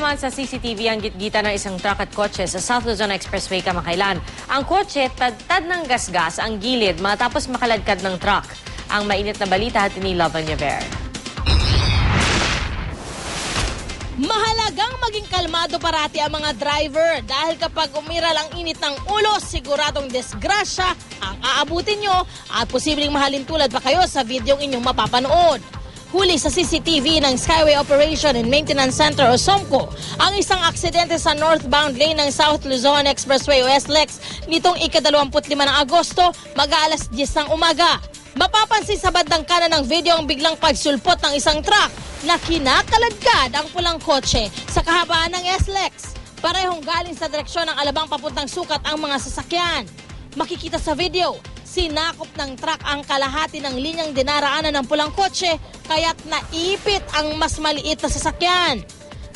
naman sa CCTV ang gitgita ng isang truck at kotse sa South Luzon Expressway kamakailan. Ang kotse, tad-tad ng gasgas ang gilid matapos makaladkad ng truck. Ang mainit na balita at ni Lavan Yaver. Mahalagang maging kalmado parati ang mga driver dahil kapag umiral ang init ng ulo, siguradong disgrasya ang aabutin nyo at posibleng mahalin tulad pa kayo sa videong inyong mapapanood. Huli sa CCTV ng Skyway Operation and Maintenance Center o SOMCO ang isang aksidente sa northbound lane ng South Luzon Expressway o SLEX nitong ika-25 ng Agosto mag-aalas 10 ng umaga. Mapapansin sa bandang kanan ng video ang biglang pagsulpot ng isang truck na kinakaladkad ang pulang kotse sa kahabaan ng SLEX. Parehong galing sa direksyon ng alabang papuntang sukat ang mga sasakyan. Makikita sa video, sinakop ng truck ang kalahati ng linyang dinaraanan ng pulang kotse kaya't naipit ang mas maliit na sasakyan.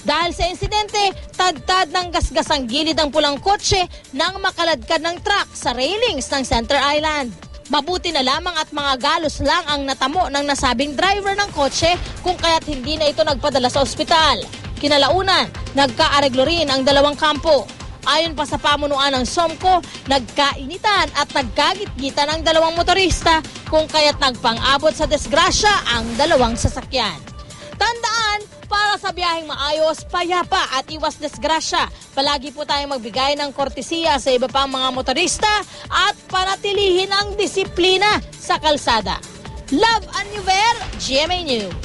Dahil sa insidente, tad-tad ng gasgas ang gilid ng pulang kotse nang makaladkad ng truck sa railings ng Center Island. Mabuti na lamang at mga galos lang ang natamo ng nasabing driver ng kotse kung kaya't hindi na ito nagpadala sa ospital. Kinalaunan, nagkaareglo rin ang dalawang kampo. Ayon pa sa pamunuan ng SOMCO, nagkainitan at nagkagitgitan ang dalawang motorista kung kaya't nagpang-abot sa disgrasya ang dalawang sasakyan. Tandaan, para sa biyaheng maayos, payapa at iwas disgrasya. Palagi po tayong magbigay ng kortesiya sa iba pang mga motorista at panatilihin ang disiplina sa kalsada. Love Anniver, GMA News.